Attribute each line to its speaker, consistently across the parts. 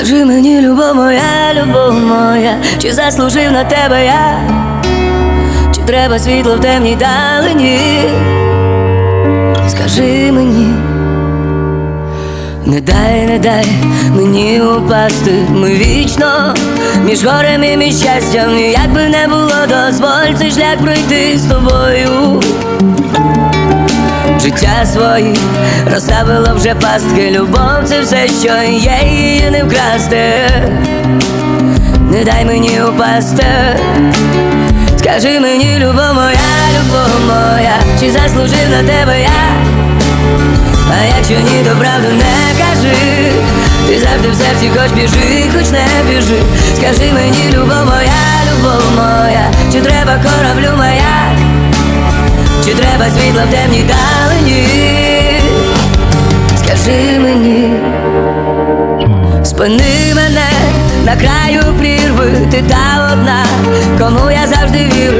Speaker 1: Скажи мені, любов моя, любов моя, чи заслужив на тебе я, чи треба світло в темній далині? Скажи мені, не дай, не дай мені упасти, ми вічно між горем і між щастям, як би не було, дозволь цей шлях пройти з тобою. Життя свої розставило вже пастки, любов це все, що є, її не вкрасти. Не дай мені упасти, скажи мені, любов моя, любов моя, чи заслужив на тебе я? А якщо ні, то правду не кажи. Ти завжди в серці хоч біжи, хоч не біжи. Скажи мені, любов моя, любов моя, чи треба кораблю моя, світло в темній далині? Скажи мені, спини мене на краю прірви, ти та одна, кому я завжди вірив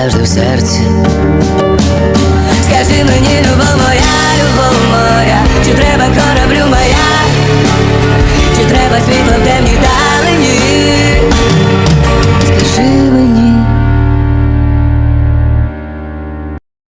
Speaker 1: завжди в серці. Скажи мені, любов